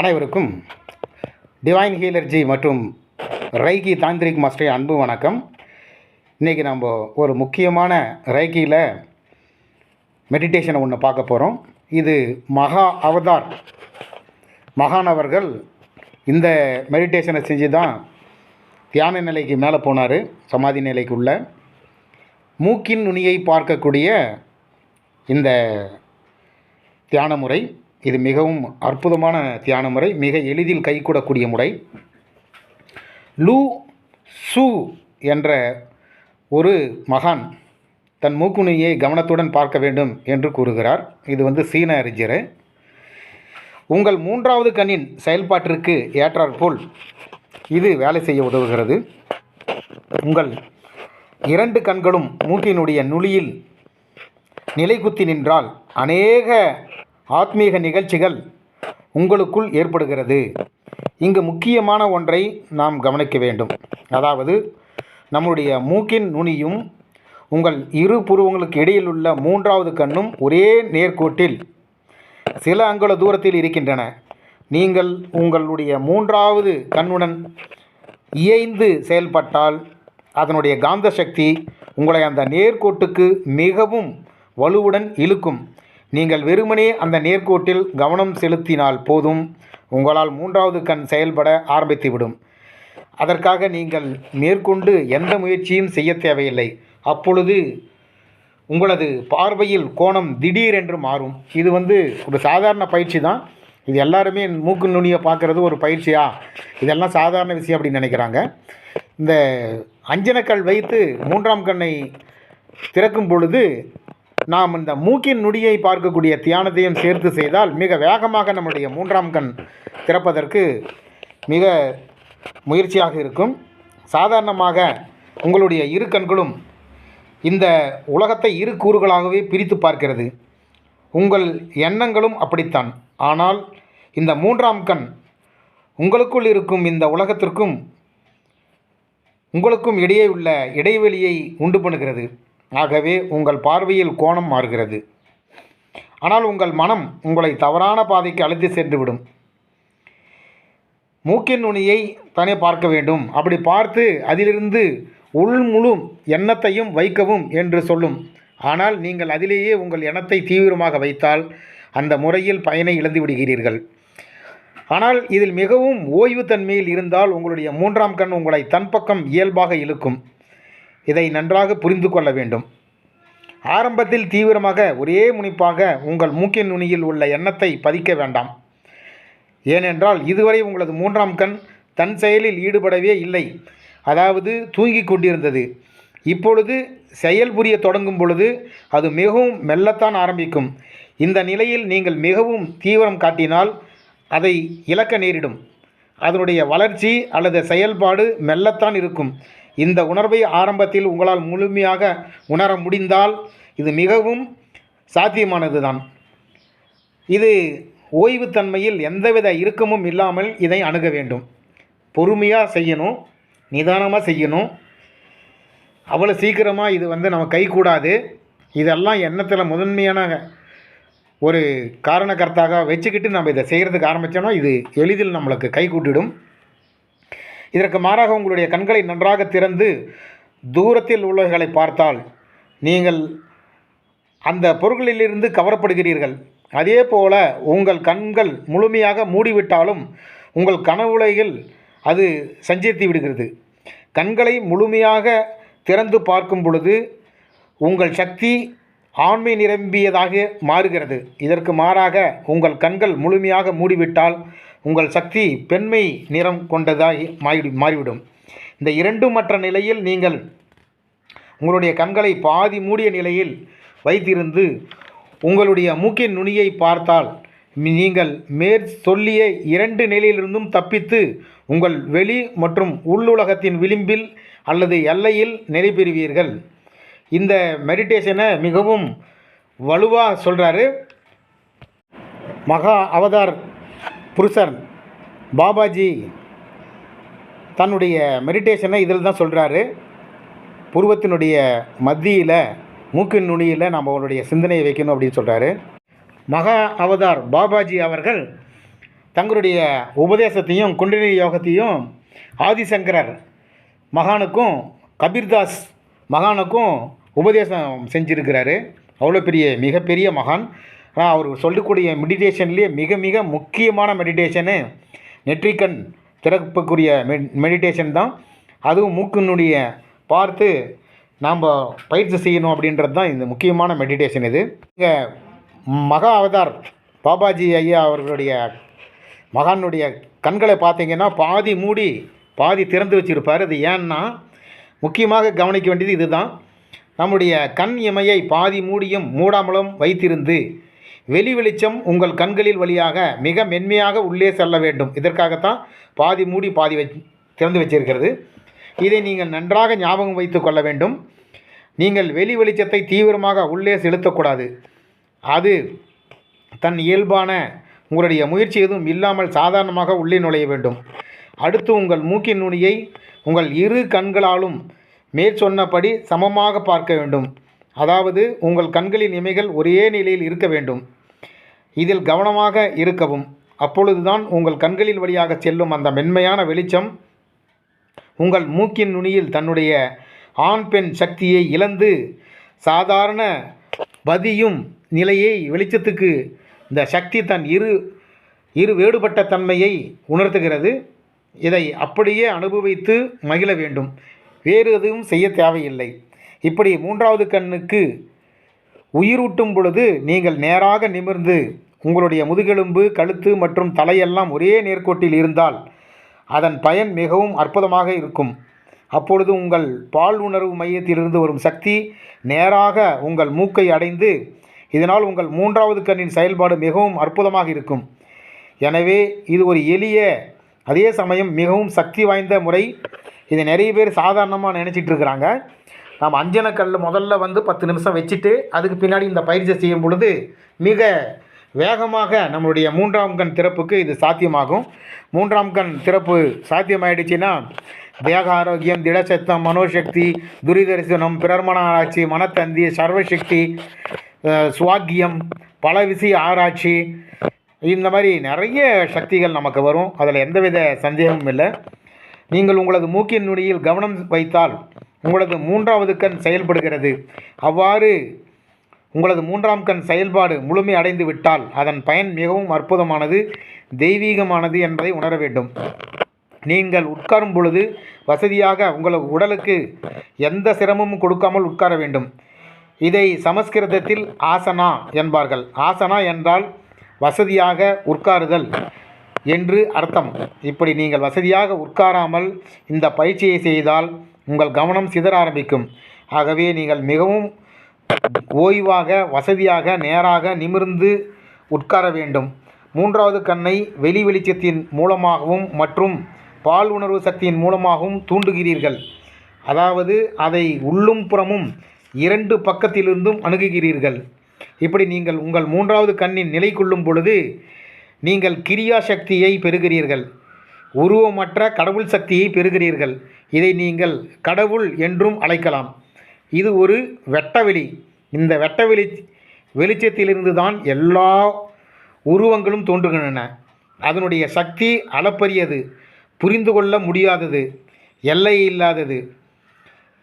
அனைவருக்கும் டிவைன் ஹீலர்ஜி மற்றும் ரைகி தாந்திரிக் மாஸ்டர் அன்பு வணக்கம். இன்றைக்கி நம்ம ஒரு முக்கியமான ரைகியில் மெடிடேஷனை ஒன்று பார்க்க போகிறோம் இது மகா அவதார். மகானவர்கள் இந்த மெடிடேஷனை செஞ்சு தான் தியான நிலைக்கு மேலே போனார் சமாதி நிலைக்குள்ள. மூக்கின் நுனியை பார்க்கக்கூடிய இந்த தியான முறை. இது மிகவும் அற்புதமான தியான முறை மிக எளிதில் கைகூடக்கூடிய முறை. லூ சு என்ற ஒரு மகான் தன் மூக்குனியை கவனத்துடன் பார்க்க வேண்டும் என்று கூறுகிறார். இது வந்து சீன அறிஞர். உங்கள் மூன்றாவது கண்ணின் செயல்பாட்டிற்கு ஏற்றாற்போல் இது வேலை செய்ய உதவுகிறது. உங்கள் இரண்டு கண்களும் மூக்கினுடைய நுனியில் நிலைகுத்தி நின்றால் அநேக ஆத்மீக நிகழ்ச்சிகள் உங்களுக்குள் ஏற்படுகிறது. இங்கு முக்கியமான ஒன்றை நாம் கவனிக்க வேண்டும். அதாவது நம்முடைய மூக்கின் நுனியும் உங்கள் இரு புருவங்களுக்கு இடையில் உள்ள மூன்றாவது கண்ணும் ஒரே நேர்கோட்டில் சில அங்குல தூரத்தில் இருக்கின்றன. நீங்கள் உங்களுடைய மூன்றாவது கண்ணுடன் இயைந்து செயல்பட்டால் அதனுடைய காந்த சக்தி உங்களை அந்த நேர்கோட்டுக்கு மிகவும் வலுவுடன் இழுக்கும். நீங்கள் வெறுமனே அந்த நேர்கோட்டில் கவனம் செலுத்தினால் போதும். உங்களால் மூன்றாவது கண் செயல்பட ஆரம்பித்துவிடும் அதற்காக நீங்கள் மேற்கொண்டு எந்த முயற்சியும் செய்ய தேவையில்லை. அப்பொழுது உங்களது பார்வையில் கோணம் திடீரென்று மாறும். இது வந்து ஒரு சாதாரண பயிற்சி தான். இது எல்லாருமே மூக்கு நுனியை பார்க்குறது ஒரு பயிற்சியா? இதெல்லாம் சாதாரண விஷயம் அப்படின்னு நினைக்கிறாங்க. இந்த அஞ்சனக்கல் வைத்து மூன்றாம் கண்ணை திறக்கும் பொழுது நாம் இந்த மூக்கின் நுடியை பார்க்கக்கூடிய தியானத்தையும் சேர்த்து செய்தால் மிக வேகமாக நம்முடைய மூன்றாம் கண் திறப்பதற்கு மிக முயற்சியாக இருக்கும். சாதாரணமாக உங்களுடைய இரு கண்களும் இந்த உலகத்தை இரு கூறுகளாகவே பிரித்து பார்க்கிறது. உங்கள் எண்ணங்களும் அப்படித்தான். ஆனால் இந்த மூன்றாம் கண் உங்களுக்குள் இருக்கும் இந்த உலகத்திற்கும் உங்களுக்கும் இடையே உள்ள இடைவெளியை உண்டு பண்ணுகிறது. ஆகவே உங்கள் பார்வையில் கோணம் மாறுகிறது. ஆனால் உங்கள் மனம் உங்களை தவறான பாதைக்கு அழைத்து சென்றுவிடும். மூக்கின் நுனியை தானே பார்க்க வேண்டும். அப்படி பார்த்து அதிலிருந்து உள்முழு எண்ணத்தையும் வைக்கவும் என்று சொல்லும். ஆனால் நீங்கள் அதிலேயே உங்கள் எண்ணத்தை தீவிரமாக வைத்தால் அந்த முறையில் பயனை இழந்து விடுகிறீர்கள். ஆனால் இதில் மிகவும் ஓய்வு தன்மையில் இருந்தால் உங்களுடைய மூன்றாம் கண் உங்களை தன் பக்கம் இயல்பாக இழுக்கும். இதை நன்றாக புரிந்து கொள்ள வேண்டும். ஆரம்பத்தில் தீவிரமாக ஒரே முனிப்பாக உங்கள் மூக்கின் நுனியில் உள்ள எண்ணத்தை பதிக்க வேண்டாம். ஏனென்றால் இதுவரை உங்களது மூன்றாம் கண் தன் செயலில் ஈடுபடவே இல்லை. அதாவது தூங்கிக் கொண்டிருந்தது. இப்பொழுது செயல் புரிய தொடங்கும் பொழுது அது மிகவும் மெல்லத்தான் ஆரம்பிக்கும். இந்த நிலையில் நீங்கள் மிகவும் தீவிரம் காட்டினால் அதை இழக்க நேரிடும். அதனுடைய வளர்ச்சி அல்லது செயல்பாடு மெல்லத்தான் இருக்கும். இந்த உணர்வை ஆரம்பத்தில் உங்களால் முழுமையாக உணர முடிந்தால் இது மிகவும் சாத்தியமானது தான் இது ஓய்வுத்தன்மையில் எந்தவித இறுக்கமும் இல்லாமல் இதை அணுக வேண்டும். பொறுமையாக செய்யணும் நிதானமாக செய்யணும். அவ்வளோ சீக்கிரமாக இது வந்து நம்ம கைகூடாது. இதெல்லாம் எண்ணத்தில் முதன்மையான ஒரு காரணக்கர்த்தாக வச்சுக்கிட்டு நம்ம இதை செய்கிறதுக்கு ஆரம்பித்தோன்னா இது எளிதில் நம்மளுக்கு கை கூட்டிடும் இதற்கு மாறாக உங்களுடைய கண்களை நன்றாக திறந்து தூரத்தில் உள்ளவர்களை பார்த்தால் நீங்கள் அந்த பொருட்களிலிருந்து கவரப்படுகிறீர்கள். அதே போல உங்கள் கண்கள் முழுமையாக மூடிவிட்டாலும் உங்கள் கனவுலையில் அது சஞ்சரித்து விடுகிறது. கண்களை முழுமையாக திறந்து பார்க்கும் பொழுது உங்கள் சக்தி ஆண்மை நிரம்பியதாக மாறுகிறது. இதற்கு மாறாக உங்கள் கண்கள் முழுமையாக மூடிவிட்டால் உங்கள் சக்தி பெண்மை நிறம் கொண்டதாய் மாறி மாறிவிடும். இந்த இரண்டு மற்ற நிலையில் நீங்கள் உங்களுடைய கண்களை பாதி மூடிய நிலையில் வைத்திருந்து உங்களுடைய மூக்கின் நுனியை பார்த்தால் நீங்கள் மேற் சொல்லிய இரண்டு நிலையிலிருந்தும் தப்பித்து உங்கள் வெளி மற்றும் உள்ளுலகத்தின் விளிம்பில் அல்லது எல்லையில் நிலை பெறுவீர்கள். இந்த மெடிடேஷனை மிகவும் வலுவாக சொல்கிறாரு மகா அவதார் புருஷர் பாபாஜி தன்னுடைய மெடிடேஷனை இதில் தான் சொல்கிறாரு புருவத்தினுடைய மத்தியில் மூக்கின் நுனியில் நம்ம அவருடைய சிந்தனையை வைக்கணும் அப்படின்னு சொல்கிறாரு மகா அவதார் பாபாஜி அவர்கள் தங்களுடைய உபதேசத்தையும் குண்டினி யோகத்தையும் ஆதிசங்கரர் மகானுக்கும் கபீர்தாஸ் மகானுக்கும் உபதேசம் செஞ்சுருக்கிறாரு. அவ்வளோ பெரிய மிகப்பெரிய மகான். ஆனால் அவர் சொல்லக்கூடிய மெடிடேஷன்லேயே மிக மிக முக்கியமான மெடிடேஷனு நெற்றிக்கண் திறப்புக்குரிய மெ மெடிடேஷன் தான். அதுவும் மூக்கினுடைய பார்த்து நாம் பயிற்சி செய்யணும் அப்படின்றது தான் இந்த முக்கியமான மெடிடேஷன் இது. இங்கே மகா அவதார் பாபாஜி ஐயா அவர்களுடைய மகானுடைய கண்களை பார்த்தீங்கன்னா பாதி மூடி பாதி திறந்து வச்சிருப்பார். அது ஏன்னா முக்கியமாக கவனிக்க வேண்டியது இதுதான். நம்முடைய கண் இமையை பாதி மூடியும் மூடாமலும் வைத்திருந்து வெளி வெளிச்சம் உங்கள் கண்களில் வழியாக மிக மென்மையாக உள்ளே செல்ல வேண்டும். இதற்காகத்தான் பாதி மூடி பாதி வச் திறந்து வச்சிருக்கிறது. இதை நீங்கள் நன்றாக ஞாபகம் வைத்து கொள்ள வேண்டும். நீங்கள் வெளி வெளிச்சத்தை தீவிரமாக உள்ளே செலுத்தக்கூடாது அது தன் இயல்பான உங்களுடைய முயற்சி எதுவும் இல்லாமல் சாதாரணமாக உள்ளே நுழைய வேண்டும். அடுத்து உங்கள் மூக்கின் நுனியை உங்கள் இரு கண்களாலும் மேற்சொன்னபடி சமமாக பார்க்க வேண்டும். அதாவது உங்கள் கண்களின் இமைகள் ஒரே நிலையில் இருக்க வேண்டும். இதில் கவனமாக இருக்கவும். அப்பொழுதுதான் உங்கள் கண்களில் வழியாக செல்லும் அந்த மென்மையான வெளிச்சம் உங்கள் மூக்கின் நுனியில் தன்னுடைய ஆண் பெண் சக்தியை இழந்து சாதாரண பதியும் நிலையை வெளிச்சத்துக்கு இந்த சக்தி தன் இரு இரு வேறுபட்ட தன்மையை உணர்த்துகிறது. இதை அப்படியே அனுபவித்து மகிழ வேண்டும். வேறு எதுவும் செய்ய தேவையில்லை. இப்படி மூன்றாவது கண்ணுக்கு உயிரூட்டும் பொழுது நீங்கள் நேராக நிமிர்ந்து உங்களுடைய முதுகெலும்பு கழுத்து மற்றும் தலையெல்லாம் ஒரே நேர்கோட்டில் இருந்தால் அதன் பயன் மிகவும் அற்புதமாக இருக்கும். அப்பொழுது உங்கள் பால் உணர்வு மையத்திலிருந்து வரும் சக்தி நேராக உங்கள் மூக்கை அடைந்து இதனால் உங்கள் மூன்றாவது கண்ணின் செயல்பாடு மிகவும் அற்புதமாக இருக்கும். எனவே இது ஒரு எளிய அதே சமயம் மிகவும் சக்தி வாய்ந்த முறை. இதை நிறைய பேர் சாதாரணமாக நினச்சிட்டு இருக்கிறாங்க. நாம் அஞ்சனக்கல் முதல்ல வந்து பத்து நிமிஷம் வச்சுட்டு அதுக்கு பின்னாடி இந்த பயிற்சியை செய்யும் பொழுது மிக வேகமாக நம்மளுடைய மூன்றாம் கண் திறப்புக்கு இது சாத்தியமாகும். மூன்றாம் கண் திறப்பு சாத்தியமாயிடுச்சுன்னா தேக ஆரோக்கியம் திடசத்தம் மனோசக்தி துரிதரிசனம் பிறர்மன ஆராய்ச்சி மனத்தந்தி சர்வசக்தி சுவாக்கியம் பல விஷய ஆராய்ச்சி இந்த மாதிரி நிறைய சக்திகள் நமக்கு வரும். அதில் எந்தவித சந்தேகமும் இல்லை. நீங்கள் உங்களது மூக்கின் நுனியில் கவனம் வைத்தால் உங்களது மூன்றாவது கண் செயல்படுகிறது. அவ்வாறு உங்களது மூன்றாம் கண் செயல்பாடு முழுமை அடைந்து விட்டால் அதன் பயன் மிகவும் அற்புதமானது தெய்வீகமானது என்பதை உணர வேண்டும். நீங்கள் உட்காரும் பொழுது வசதியாக உங்கள் உடலுக்கு எந்த சிரமமும் கொடுக்காமல் உட்கார வேண்டும். இதை சமஸ்கிருதத்தில் ஆசனா என்பார்கள். ஆசனா என்றால் வசதியாக உட்காருதல் என்று அர்த்தம். இப்படி நீங்கள் வசதியாக உட்காராமல் இந்த பயிற்சியை செய்தால் உங்கள் கவனம் சிதற ஆரம்பிக்கும். ஆகவே நீங்கள் மிகவும் ஓய்வாக வசதியாக நேராக நிமிர்ந்து உட்கார வேண்டும். மூன்றாவது கண்ணை வெளி வெளிச்சத்தின் மூலமாகவும் மற்றும் பால் உணர்வு சக்தியின் மூலமாகவும் தூண்டுகிறீர்கள். அதாவது அதை உள்ளும் புறமும் இரண்டு பக்கத்திலிருந்தும் அணுகுகிறீர்கள். இப்படி நீங்கள் உங்கள் மூன்றாவது கண்ணின் நிலை கொள்ளும் பொழுது நீங்கள் கிரியா சக்தியை பெறுகிறீர்கள். உருவமற்ற கடவுள் சக்தியை பெறுகிறீர்கள். இதை நீங்கள் கடவுள் என்றும் அழைக்கலாம். இது ஒரு வெட்டவெளி இந்த வெட்டவெளி வெளிச்சத்திலிருந்து தான் எல்லா உருவங்களும் தோன்றுகின்றன. அதனுடைய சக்தி அளப்பரியது புரிந்து கொள்ள முடியாதது எல்லை இல்லாதது.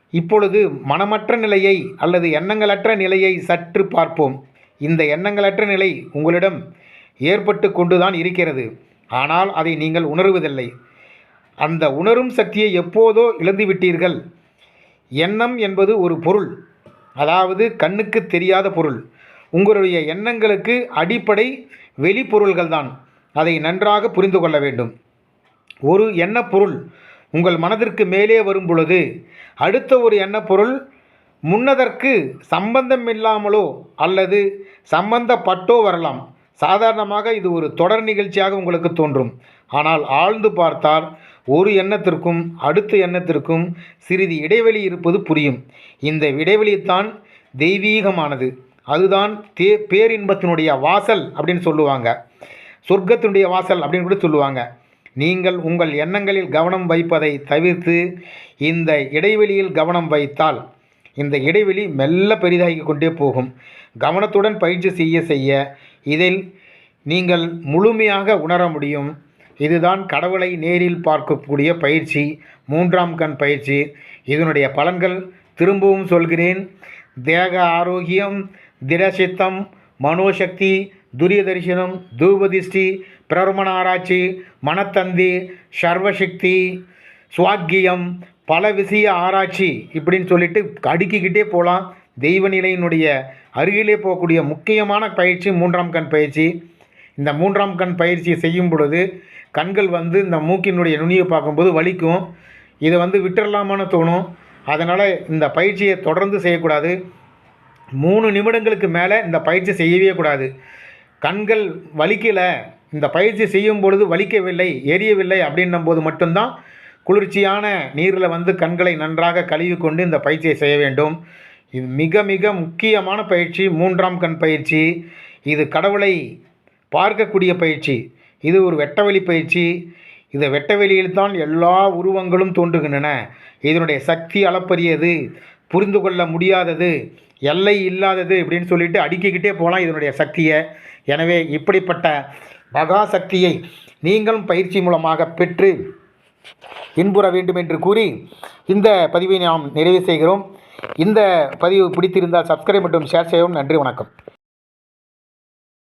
இப்பொழுது மனமற்ற நிலையை அல்லது எண்ணங்களற்ற நிலையை சற்று பார்ப்போம். இந்த எண்ணங்களற்ற நிலை உங்களிடம் ஏற்பட்டு கொண்டுதான் இருக்கிறது. ஆனால் அதை நீங்கள் உணருவதில்லை. அந்த உணரும் சக்தியை எப்போதோ இழந்துவிட்டீர்கள். எண்ணம் என்பது ஒரு பொருள் அதாவது கண்ணுக்கு தெரியாத பொருள். உங்களுடைய எண்ணங்களுக்கு அடிப்படை வெளிப்பொருள்கள் தான் அதை நன்றாக புரிந்து கொள்ள வேண்டும். ஒரு எண்ணப்பொருள் உங்கள் மனதிற்கு மேலே வரும் பொழுது அடுத்த ஒரு எண்ணப்பொருள் முன்னதற்கு சம்பந்தம் இல்லாமலோ அல்லது சம்பந்தப்பட்டோ வரலாம். சாதாரணமாக இது ஒரு தொடர் நிகழ்ச்சியாக உங்களுக்கு தோன்றும். ஆனால் ஆழ்ந்து பார்த்தால் ஒரு எண்ணத்திற்கும் அடுத்த எண்ணத்திற்கும் சிறிது இடைவெளி இருப்பது புரியும். இந்த இடைவெளித்தான் தெய்வீகமானது. அதுதான் தே பேரின்பத்தினுடைய வாசல் அப்படின்னு சொல்லுவாங்க. சொர்க்கத்தினுடைய வாசல் அப்படின்னு கூட சொல்லுவாங்க. நீங்கள் உங்கள் எண்ணங்களில் கவனம் வைப்பதை தவிர்த்து இந்த இடைவெளியில் கவனம் வைத்தால் இந்த இடைவெளி மெல்ல பெரிதாகி கொண்டே போகும். கவனத்துடன் பயிற்சி செய்ய செய்ய இதில் நீங்கள் முழுமையாக உணர முடியும். இதுதான் கடவுளை நேரில் பார்க்கக்கூடிய பயிற்சி மூன்றாம் கண் பயிற்சி. இதனுடைய பலன்கள் திரும்பவும் சொல்கிறேன். தேக ஆரோக்கியம் திடசித்தம் மனோசக்தி துரிய தரிசனம் தூபதிஷ்டி பிரமண ஆராய்ச்சி மனத்தந்தி சர்வசக்தி சுவாக்கியம் பல விஷய ஆராய்ச்சி இப்படின்னு சொல்லிட்டு அடுக்கிக்கிட்டே போகலாம். தெய்வ நிலையினுடைய அருகிலே போகக்கூடிய முக்கியமான பயிற்சி மூன்றாம் கண் பயிற்சி. இந்த மூன்றாம் கண் பயிற்சியை செய்யும் பொழுது கண்கள் வந்து இந்த மூக்கினுடைய நுனியை பார்க்கும்போது வலிக்கும். இதை வந்து விட்டுடலாமான்னு தோணும். அதனால் இந்த பயிற்சியை தொடர்ந்து செய்யக்கூடாது. மூணு நிமிடங்களுக்கு மேலே இந்த பயிற்சி செய்யவே கூடாது. கண்கள் வலிக்கலை இந்த பயிற்சி செய்யும் பொழுது வலிக்கவில்லை எரியவில்லை அப்படின்னும் போது மட்டும்தான் குளிர்ச்சியான நீரில் வந்து கண்களை நன்றாக கழுவி கொண்டு இந்த பயிற்சியை செய்ய வேண்டும். இது மிக மிக முக்கியமான பயிற்சி மூன்றாம் கண் பயிற்சி. இது கடவுளை பார்க்கக்கூடிய பயிற்சி. இது ஒரு வெட்டவெளி பயிற்சி. இந்த வெட்டவெளியில் தான் எல்லா உருவங்களும் தோன்றுகின்றன. இதனுடைய சக்தி அளப்பரியது புரிந்து கொள்ள முடியாதது எல்லை இல்லாதது இப்படின்னு சொல்லிட்டு அடுக்கிக்கிட்டே போகலாம் இதனுடைய சக்தியை. எனவே இப்படிப்பட்ட மகா சக்தியை நீங்களும் பயிற்சி மூலமாக பெற்று இன்புற வேண்டும் என்று கூறி இந்த பதிவை நாம் நிறைவு செய்கிறோம். இந்த பதிவு பிடித்திருந்தால் சப்ஸ்கிரைப் மற்றும் ஷேர் செய்யவும் நன்றி வணக்கம்.